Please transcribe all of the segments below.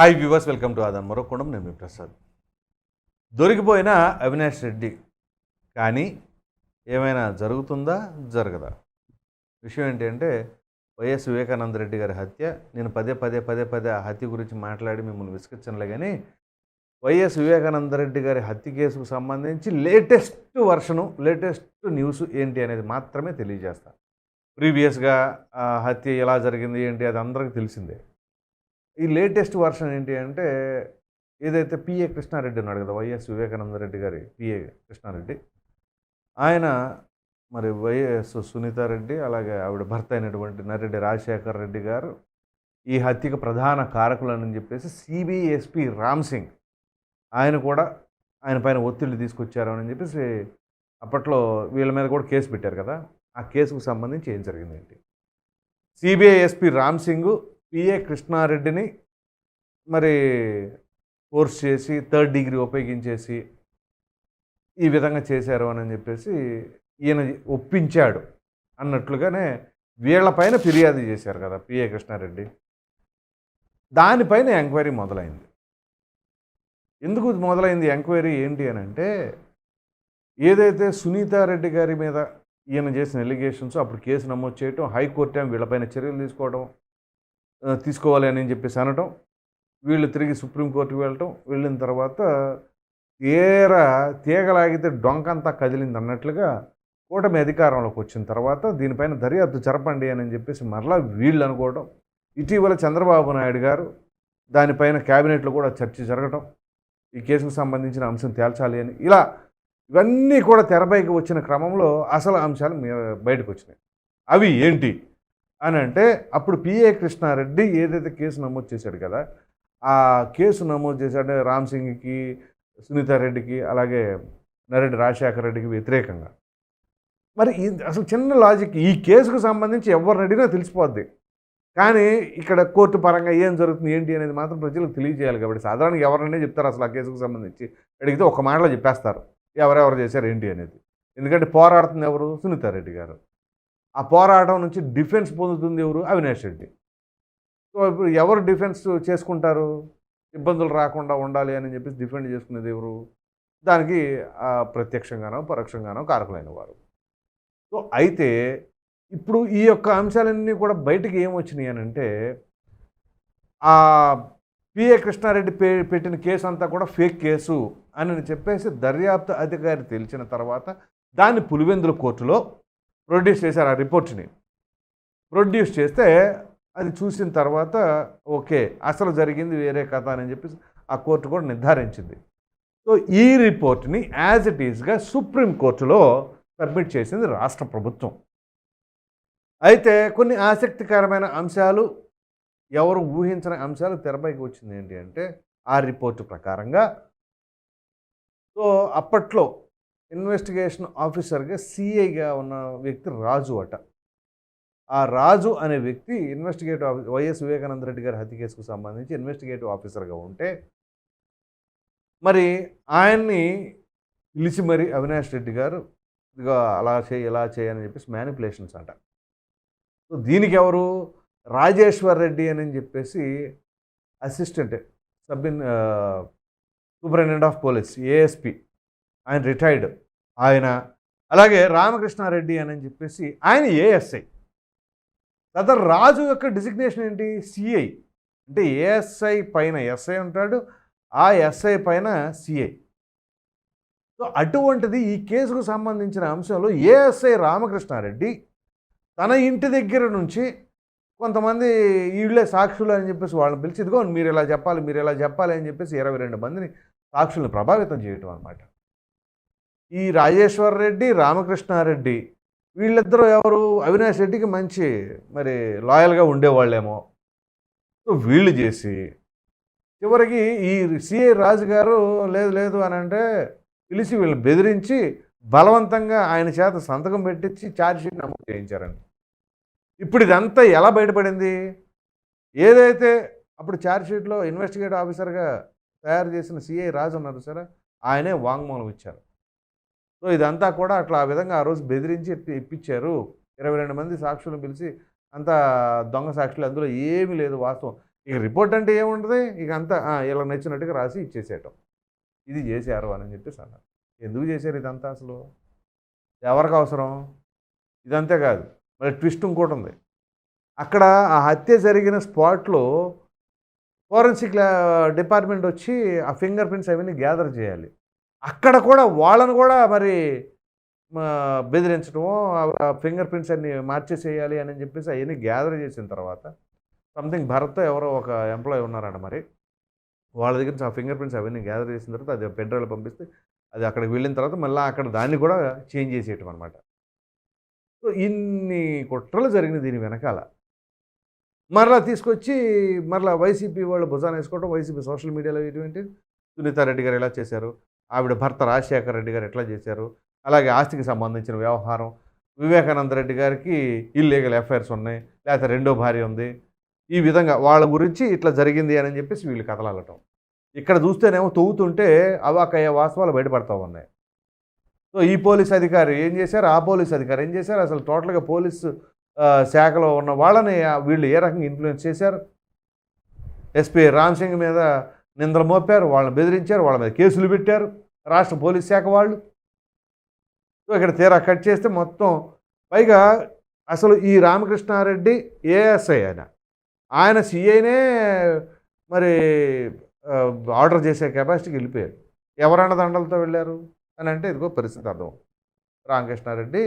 Hi viewers welcome to ఆదాన్ మరొకొండం నేను మీ ప్రసాద్ దొరికిపోయిన అవినాష్ రెడ్డి. కానీ ఏమైనా జరుగుతుందా? జరగదా. విషయం ఏంటి అంటే వైఎస్ వివేకానంద రెడ్డి గారి హత్య. నేను పదే పదే పదే పదే ఆ హత్య గురించి మాట్లాడి మిమ్మల్ని విసిగించనులే కానీ వైఎస్ వివేకానంద రెడ్డి గారి హత్య కేసుకు సంబంధించి లేటెస్ట్ వర్షను లేటెస్ట్ న్యూస్ ఏంటి అనేది మాత్రమే తెలియజేస్తాను ప్రీవియస్గా ఆ హత్య ఎలా జరిగింది ఏంటి అది అందరికీ తెలిసిందే. ఈ లేటెస్ట్ వర్షన్ ఏంటి అంటే ఏదైతే పిఏ కృష్ణారెడ్డి ఉన్నాడు కదా వైఎస్ వివేకానంద రెడ్డి గారి పిఏ కృష్ణారెడ్డి ఆయన మరి వైఎస్ సునీతారెడ్డి అలాగే ఆవిడ భర్త అయినటువంటి నరెడ్డి రాజశేఖర్ రెడ్డి గారు ఈ హత్యకు ప్రధాన కారకులని చెప్పేసి సిబిఎస్పి రామ్ సింగ్ ఆయన కూడా ఆయన పైన ఒత్తిడి తీసుకొచ్చారు అని చెప్పేసి అప్పట్లో వీళ్ళ మీద కూడా కేసు పెట్టారు కదా ఆ కేసుకు సంబంధించి ఏం జరిగింది ఏంటి? CBI SP Ram Singh PA కృష్ణారెడ్డిని మరి ఫోర్స్ చేసి థర్డ్ డిగ్రీ ఉపయోగించేసి ఈ విధంగా చేశారు అని చెప్పేసి ఈయన ఒప్పించాడు అన్నట్లుగానే వీళ్ళపైన ఫిర్యాదు చేశారు కదా పిఏ కృష్ణారెడ్డి. దానిపైన ఎంక్వైరీ మొదలైంది. ఎందుకు మొదలైంది ఎంక్వైరీ ఏంటి అని అంటే ఏదైతే సునీతారెడ్డి గారి మీద ఈయన చేసిన ఎలిగేషన్స్ అప్పుడు కేసు నమోదు చేయటం హైకోర్టు ఏమో వీళ్ళపైన చర్యలు తీసుకోవడం తీసుకోవాలి అని చెప్పేసి అనటం వీళ్ళు తిరిగి సుప్రీంకోర్టుకు వెళ్ళటం వెళ్ళిన తర్వాత తీర తీగలాగితే డొంకంతా కదిలింది అన్నట్లుగా కూటమి అధికారంలోకి వచ్చిన తర్వాత దీనిపైన దర్యాప్తు జరపండి అని చెప్పేసి మరలా వీళ్ళు అనుకోవడం ఇటీవల చంద్రబాబు నాయుడు గారు దానిపైన క్యాబినెట్లో కూడా చర్చ జరగటం ఈ కేసుకు సంబంధించిన అంశం తేల్చాలి అని. ఇలా ఇవన్నీ కూడా తెరపైకి వచ్చిన క్రమంలో అసలు అంశాలు మీ- బయటకు వచ్చినాయి. అవి ఏంటి? అని అంటే అప్పుడు పిఏ కృష్ణారెడ్డి ఏదైతే కేసు నమోదు చేశాడు కదా ఆ కేసు నమోదు చేశాడు రామ్ సింగ్కి సునీతారెడ్డికి అలాగే నరెడ్డి రాజశేఖర రెడ్డికి వ్యతిరేకంగా. మరి అసలు చిన్న లాజిక్ ఈ కేసుకు సంబంధించి ఎవరిని అడిగినా తెలిసిపోద్ది. కానీ ఇక్కడ కోర్టు పరంగా ఏం జరుగుతుంది ఏంటి అనేది మాత్రం ప్రజలకు తెలియజేయాలి కాబట్టి సాధారణంగా ఎవరినైనా చెప్తారు అసలు ఆ కేసుకు సంబంధించి. అడిగితే ఒక మాటలో చెప్పేస్తారు ఎవరెవరు చేశారు ఏంటి అనేది. ఎందుకంటే పోరాడుతుంది ఎవరు? సునీతారెడ్డి గారు. ఆ పోరాటం నుంచి డిఫెన్స్ పొందుతుంది ఎవరు? అవినాష్ రెడ్డి. సో ఇప్పుడు ఎవరు డిఫెన్స్ చేసుకుంటారు? ఇబ్బందులు రాకుండా ఉండాలి అని చెప్పేసి డిఫెండ్ చేసుకునేది ఎవరు? దానికి ప్రత్యక్షంగానో పరోక్షంగానో కారకులైన వారు. సో అయితే ఇప్పుడు ఈ యొక్క అంశాలన్నీ కూడా బయటికి ఏమొచ్చినాయి అని అంటే ఆ పిఏ కృష్ణారెడ్డి పే పెట్టిన కేసు అంతా కూడా ఫేక్ కేసు అని చెప్పేసి దర్యాప్తు అధికారి తెలిసిన తర్వాత దాన్ని పులివెందుల కోర్టులో ప్రొడ్యూస్ చేశారు ఆ రిపోర్ట్ని. ప్రొడ్యూస్ చేస్తే అది చూసిన తర్వాత ఓకే అసలు జరిగింది వేరే కథ అని చెప్పేసి ఆ కోర్టు కూడా నిర్ధారించింది. సో ఈ రిపోర్ట్ని యాజ్ ఇట్ ఈస్గా సుప్రీంకోర్టులో సబ్మిట్ చేసింది రాష్ట్ర ప్రభుత్వం. అయితే కొన్ని ఆసక్తికరమైన అంశాలు ఎవరు ఊహించిన అంశాలు తెరపైకి వచ్చింది ఏంటి అంటే ఆ రిపోర్టు ప్రకారంగా. సో అప్పట్లో ఇన్వెస్టిగేషన్ ఆఫీసర్గా సిఐగా ఉన్న వ్యక్తి రాజు అట. ఆ రాజు అనే వ్యక్తి ఇన్వెస్టిగేటివ్ ఆఫీ వైఎస్ వివేకానంద రెడ్డి గారి హత్య కేసుకు సంబంధించి ఇన్వెస్టిగేటివ్ ఆఫీసర్గా ఉంటే మరి ఆయన్ని పిలిచి మరి అవినాష్ రెడ్డి గారు ఇదిగో అలా చేయి ఇలా చేయని చెప్పేసి మ్యానిపులేషన్స్ అంట. సో దీనికి ఎవరు రాజేశ్వర్ రెడ్డి అని చెప్పేసి assistant sub in superintendent of police ASP ఆయన రిటైర్డ్. ఆయన అలాగే రామకృష్ణారెడ్డి అని చెప్పేసి ఆయన ఏఎస్ఐ. సదర్ రాజు యొక్క డిసిగ్నేషన్ ఏంటి? సిఐ. అంటే ఏఎస్ఐ పైన ఎస్ఐ ఉంటాడు ఆ ఎస్ఐ పైన సిఐ. సో అటువంటిది ఈ కేసుకు సంబంధించిన అంశంలో ఏఎస్ఐ రామకృష్ణారెడ్డి తన ఇంటి దగ్గర నుంచి కొంతమంది వీళ్ళే సాక్షులు అని చెప్పేసి వాళ్ళని పిలిచి ఇదిగో మీరు ఇలా చెప్పాలి మీరు ఇలా చెప్పాలి అని చెప్పేసి ఇరవై రెండు మందిని సాక్షుల్ని ప్రభావితం చేయటం అనమాట ఈ రాజేశ్వర్ రెడ్డి రామకృష్ణారెడ్డి వీళ్ళిద్దరూ ఎవరు? అవినాష్ రెడ్డికి మంచి మరి లాయల్గా ఉండేవాళ్ళేమో. సో వీళ్ళు చేసి చివరికి ఈ సిఐ రాజు గారు లేదు లేదు అని అంటే పిలిచి వీళ్ళని బెదిరించి బలవంతంగా ఆయన చేత సంతకం పెట్టించి ఛార్జ్షీట్ నమోదు చేయించారండి. ఇప్పుడు ఇదంతా ఎలా బయటపడింది? ఏదైతే అప్పుడు ఛార్జ్షీట్లో ఇన్వెస్టిగేటివ్ ఆఫీసర్గా తయారు చేసిన సిఐ రాజు ఉన్నారు సరే ఆయనే వాంగ్మూలం ఇచ్చారు. సో ఇదంతా కూడా అట్లా ఆ విధంగా ఆ రోజు బెదిరించి ఇప్పించారు ఇరవై రెండు మంది సాక్షులను పిలిచి అంతా దొంగ సాక్షులు అందులో ఏమీ లేదు వాస్తవం. ఇక రిపోర్ట్ అంటే ఏముంటుంది? ఇక అంతా ఇలా నచ్చినట్టుగా రాసి ఇచ్చేసేయటం. ఇది చేశారు అని చెప్పేసి అన్నారు. ఎందుకు చేశారు ఇదంతా అసలు? ఎవరికి అవసరం? ఇదంతే కాదు. మరి ట్విస్ట్ ఇంకోటి ఉంది. అక్కడ ఆ హత్య జరిగిన స్పాట్లో ఫోరెన్సిక్ డిపార్ట్మెంట్ వచ్చి ఆ ఫింగర్ ప్రింట్స్ అవన్నీ గ్యాదర్ చేయాలి. అక్కడ కూడా వాళ్ళను కూడా మరి మా, ఆ ఫింగర్ ప్రింట్స్ అన్ని మార్చేసేయాలి అని చెప్పేసి అవన్నీ గ్యాదర్ చేసిన తర్వాత సంథింగ్ భరత్ ఎవరో ఒక ఎంప్లాయీ ఉన్నారంట మరి వాళ్ళ దగ్గర నుంచి ఆ ఫింగర్ ప్రింట్స్ అవన్నీ గ్యాదర్ చేసిన తర్వాత అది పెన్ పంపిస్తే అది అక్కడికి వెళ్ళిన తర్వాత మళ్ళీ అక్కడ దాన్ని కూడా చేంజ్ చేసేయటం అనమాట సో ఇన్ని కుట్రలు జరిగినాయి దీని వెనకాల. మరలా తీసుకొచ్చి మరలా వైసీపీ వాళ్ళు భుజాన వేసుకోవడం వైసీపీ సోషల్ మీడియాలో ఇటువంటి సునీతారెడ్డి గారు ఎలా చేశారు ఆవిడ భర్త రాజశేఖర రెడ్డి గారు ఎట్లా చేశారు? అలాగే ఆస్తికి సంబంధించిన వ్యవహారం. వివేకానంద రెడ్డి గారికి ఇల్లీగల్ ఎఫ్ఐఆర్స్ ఉన్నాయి లేకపోతే రెండో భార్య ఉంది. ఈ విధంగా వాళ్ళ గురించి ఇట్లా జరిగింది అని చెప్పేసి వీళ్ళు కథలాడటం ఇక్కడ చూస్తేనేమో తవ్వుతుంటే అవాకయ్య వాస్తవాలు బయటపడతా ఉన్నాయి. సో ఈ పోలీస్ అధికారి ఏం చేశారు? ఆ పోలీస్ అధికారి ఏం చేశారు? అసలు టోటల్గా పోలీసు శాఖలో ఉన్న వాళ్ళని వీళ్ళు ఏ రకంగా ఇన్ఫ్లుయెన్స్ చేశారు? ఎస్పీ రామ్ సింగ్ మీద నిందలు మోపారు వాళ్ళని బెదిరించారు వాళ్ళ మీద కేసులు పెట్టారు. రాష్ట్ర పోలీస్ శాఖ వాళ్ళు. సో ఇక్కడ తీరా కట్ చేస్తే మొత్తం పైగా అసలు ఈ రామకృష్ణారెడ్డి ఏఎస్ఐ ఆయన. ఆయన సిఐనే మరి ఆర్డర్ చేసే కెపాసిటీకి వెళ్ళిపోయారు. ఎవరన్న దండలతో వెళ్ళారు అని అంటే ఇదిగో పరిస్థితి అర్థం. రామకృష్ణారెడ్డి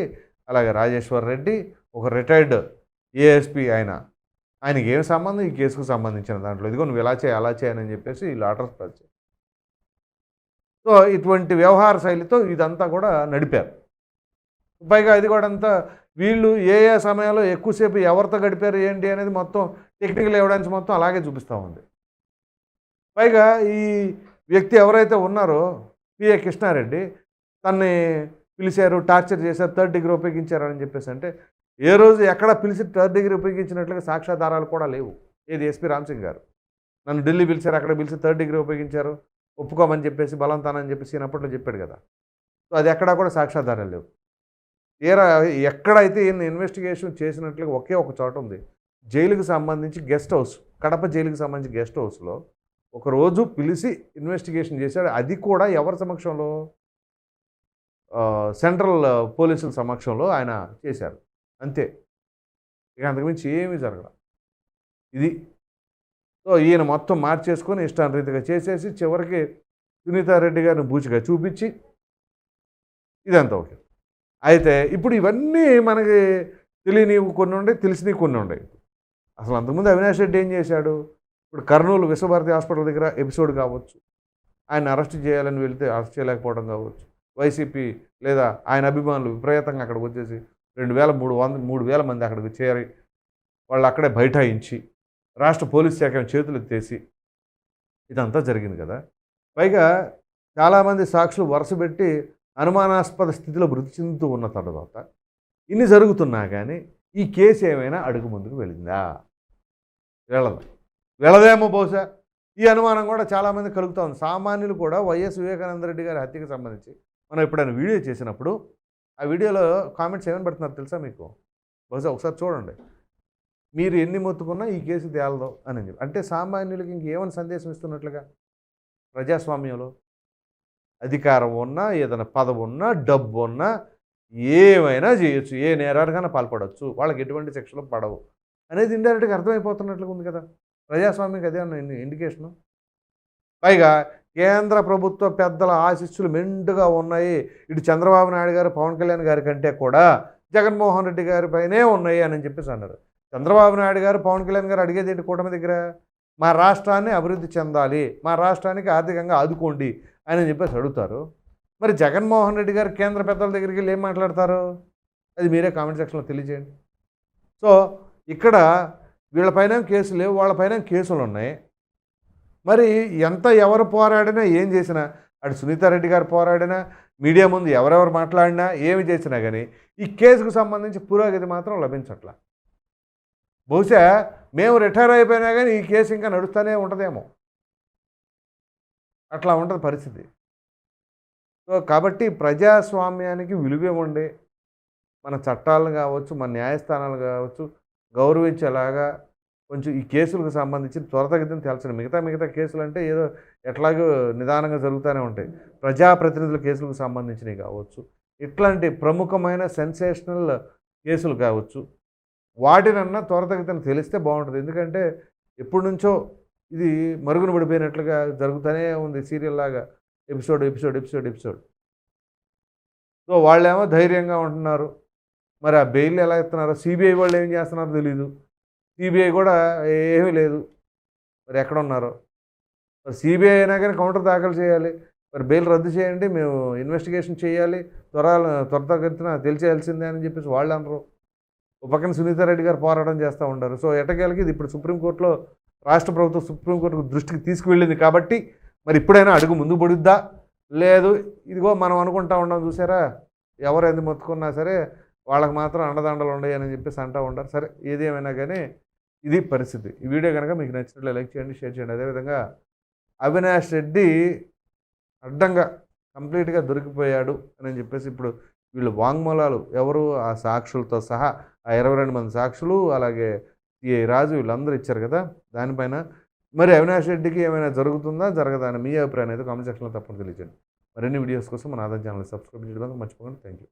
అలాగే రాజేశ్వర్ రెడ్డి ఒక రిటైర్డ్ ఏఎస్పి ఆయన. ఆయనకి ఏం సంబంధం? ఈ కేసుకు సంబంధించిన దాంట్లో. ఇదిగో నువ్వు ఇలా చేయి అలా చేయని చెప్పేసి వీళ్ళు ఆర్డర్స్ పరిచయం సో ఇటువంటి వ్యవహార శైలితో ఇదంతా కూడా నడిపారు. పైగా అది కూడా అంతా వీళ్ళు ఏ ఏ సమయంలో ఎక్కువసేపు ఎవరితో గడిపారు ఏంటి అనేది మొత్తం టెక్నికల్ ఎవిడెన్స్ మొత్తం అలాగే చూపిస్తూ ఉంది. పైగా ఈ వ్యక్తి ఎవరైతే ఉన్నారో పిఏ కృష్ణారెడ్డి తన్ని పిలిచారు టార్చర్ చేశారు థర్డ్ డిగ్రీ ఉపయోగించారు అని చెప్పేసి అంటే ఏ రోజు ఎక్కడ పిలిచి థర్డ్ డిగ్రీ ఉపయోగించినట్లుగా సాక్ష్యాధారాలు కూడా లేవు. ఏది ఎస్పీ రామ్సింగ్ గారు. నన్ను ఢిల్లీ పిలిచారు అక్కడ పిలిచి థర్డ్ డిగ్రీ ఉపయోగించారు. ఒప్పుకోమని చెప్పేసి బలవంతానని చెప్పేసి ఈయన అప్పట్లో చెప్పాడు కదా. సో అది ఎక్కడా కూడా సాక్ష్యాధారాలు లేవు. తీరా ఎక్కడైతే ఈయన ఇన్వెస్టిగేషన్ చేసినట్లుగా ఒకే ఒక చోట ఉంది. జైలుకి సంబంధించి గెస్ట్ హౌస్ కడప జైలుకి సంబంధించి గెస్ట్ హౌస్లో ఒకరోజు పిలిచి ఇన్వెస్టిగేషన్ చేశాడు. అది కూడా ఎవరి సమక్షంలో? సెంట్రల్ పోలీసుల సమక్షంలో ఆయన చేశారు. అంతే. ఇక అంతకుమించి ఏమీ జరగడం ఇది సో ఈయన మొత్తం మార్చేసుకొని ఇష్టానురీతిగా చేసేసి చివరికి సునీతారెడ్డి గారిని బూచిగా చూపించి ఇదంతా ఓకే. అయితే ఇప్పుడు ఇవన్నీ మనకి తెలియనివి కొన్ని ఉండే తెలిసినవి కొన్ని ఉండే. అసలు అంతకుముందు అవినాష్ రెడ్డి ఏం చేశాడు? ఇప్పుడు కర్నూలు విశ్వభారతి హాస్పిటల్ దగ్గర ఎపిసోడ్ కావచ్చు. ఆయన అరెస్ట్ చేయాలని వెళ్తే అరెస్ట్ చేయలేకపోవడం కావచ్చు. వైసీపీ లేదా ఆయన అభిమానులు విపరీతంగా అక్కడికి వచ్చేసి రెండు వేల మూడు వంద మూడు వేల మంది అక్కడికి చేరి వాళ్ళు అక్కడే బైఠాయించి రాష్ట్ర పోలీస్ శాఖ చేతులు ఎత్తేసి ఇదంతా జరిగింది కదా. పైగా చాలామంది సాక్షులు వరుసపెట్టి అనుమానాస్పద స్థితిలో మృతి చెందుతూ ఉన్న తర్వాత ఇన్ని జరుగుతున్నా కానీ ఈ కేసు ఏమైనా అడుగు ముందుకు వెళ్ళిందా? వెళ్ళదు. వెళ్ళదేమో బహుశా. ఈ అనుమానం కూడా చాలామంది కలుగుతూ ఉంది. సామాన్యులు కూడా వైఎస్ వివేకానంద రెడ్డి గారి హత్యకు సంబంధించి మనం ఎప్పుడైనా వీడియో చేసినప్పుడు ఆ వీడియోలో కామెంట్స్ ఏమని పెడుతున్నారు తెలుసా మీకు? బహుశా ఒకసారి చూడండి. మీరు ఎన్ని మొత్తుకున్నా ఈ కేసు తేలదు అని చెప్పి. అంటే సామాన్యులకి ఇంకేమని సందేశం ఇస్తున్నట్లుగా? ప్రజాస్వామ్యంలో అధికారం ఉన్నా ఏదైనా పదవి ఉన్నా డబ్బు ఉన్నా ఏమైనా చేయొచ్చు. ఏ నేరానికైనా పాల్పడవచ్చు వాళ్ళకి ఎటువంటి శిక్షలు పడవు అనేది ఇండైరెక్ట్గా అర్థమైపోతున్నట్లుగా ఉంది కదా. ప్రజాస్వామ్యం అదే అన్న ఇండికేషను పైగా కేంద్ర ప్రభుత్వ పెద్దల ఆశిస్సులు మెండుగా ఉన్నాయి. ఇటు చంద్రబాబు నాయుడు గారు పవన్ కళ్యాణ్ గారి కంటే కూడా జగన్మోహన్ రెడ్డి గారి పైనే ఉన్నాయి అని చెప్పేసి అన్నారు. చంద్రబాబు నాయుడు గారు పవన్ కళ్యాణ్ గారు అడిగేది ఏంటి కూటమి దగ్గర? మా రాష్ట్రాన్ని అభివృద్ధి చెందాలి మా రాష్ట్రానికి ఆర్థికంగా ఆదుకోండి అని చెప్పేసి అడుగుతారు. మరి జగన్మోహన్ రెడ్డి గారు కేంద్ర పెద్దల దగ్గరికి వెళ్ళి ఏం మాట్లాడతారు? అది మీరే కామెంట్ సెక్షన్లో తెలియజేయండి. సో ఇక్కడ వీళ్ళపైన కేసులు లేవు వాళ్ళపైన కేసులు ఉన్నాయి? మరి ఎంత ఎవరు పోరాడినా ఏం చేసినా అటు సునీతారెడ్డి గారు పోరాడినా మీడియా ముందు ఎవరెవరు మాట్లాడినా ఏమి చేసినా కానీ ఈ కేసుకు సంబంధించి పురోగతి మాత్రం లభించట్లా. బహుశా మేము రిటైర్ అయిపోయినా కానీ ఈ కేసు ఇంకా నడుస్తూనే ఉంటుందేమో. అట్లా ఉంటుంది పరిస్థితి. సో కాబట్టి ప్రజాస్వామ్యానికి విలువ ఉండే మన చట్టాలను కావచ్చు మన న్యాయస్థానాలు కావచ్చు గౌరవించేలాగా కొంచెం ఈ కేసులకు సంబంధించి త్వరతగతిన తేల్చండి. మిగతా మిగతా కేసులు అంటే ఏదో ఎట్లాగో నిదానంగా జరుగుతూనే ఉంటాయి. ప్రజాప్రతినిధుల కేసులకు సంబంధించినవి కావచ్చు ఇట్లాంటి ప్రముఖమైన సెన్సేషనల్ కేసులు కావచ్చు వాటినన్నా త్వరతగతిన తెలిస్తే బాగుంటుంది. ఎందుకంటే ఎప్పటి నుంచో ఇది మరుగున పడిపోయినట్లుగా జరుగుతూనే ఉంది సీరియల్ లాగా. Episode episode episode episode. So వాళ్ళేమో ధైర్యంగా ఉంటున్నారు. మరి ఆ బెయిల్ ఎలా ఇస్తున్నారో సిబిఐ వాళ్ళు ఏం చేస్తున్నారో తెలీదు. సిబిఐ కూడా ఏమీ లేదు. మరి ఎక్కడ ఉన్నారో మరి సిబిఐ అయినా కానీ కౌంటర్ దాఖలు చేయాలి. మరి బెయిల్ రద్దు చేయండి. మేము ఇన్వెస్టిగేషన్ చేయాలి. త్వర త్వరతగతిన తెలిసేయాల్సిందే అని చెప్పేసి వాళ్ళు అనరు ఓ పక్కన సునీతారెడ్డి గారు పోరాటం చేస్తూ ఉంటారు సో ఎటకేలకి ఇది ఇప్పుడు సుప్రీంకోర్టులో రాష్ట్ర ప్రభుత్వం సుప్రీంకోర్టు దృష్టికి తీసుకువెళ్ళింది కాబట్టి మరి ఇప్పుడైనా అడుగు ముందు పడుద్దా? లేదు. ఇదిగో మనం అనుకుంటా ఉన్నాం చూసారా? ఎవరు ఎంత మొత్తుకున్నా సరే వాళ్ళకి మాత్రం అండదండలు ఉండయి అని చెప్పేసి అంటూ ఉంటారు సరే ఏది ఏమైనా కానీ ఇది పరిస్థితి. ఈ వీడియో కనుక మీకు నచ్చినట్లు లైక్ చేయండి షేర్ చేయండి. అదేవిధంగా అవినాష్ రెడ్డి అడ్డంగా కంప్లీట్గా దొరికిపోయాడు అని చెప్పేసి ఇప్పుడు వీళ్ళు వాంగ్మూలాలు ఎవరు ఆ సాక్షులతో సహా ఆ ఇరవై రెండు మంది సాక్షులు అలాగే సిఐ రాజు వీళ్ళందరూ ఇచ్చారు కదా దానిపైన. మరి అవినాష్ రెడ్డికి ఏమైనా జరుగుతుందా జరగదా అని మీ అభిప్రాయం అయితే కామెంట్ సెక్షన్లో తప్పని తెలియజేయండి. మరిన్ని వీడియోస్ కోసం మన ఆదాయం ఛానల్ సబ్స్క్రైబ్ చేయడం మర్చిపోకండి. Thank you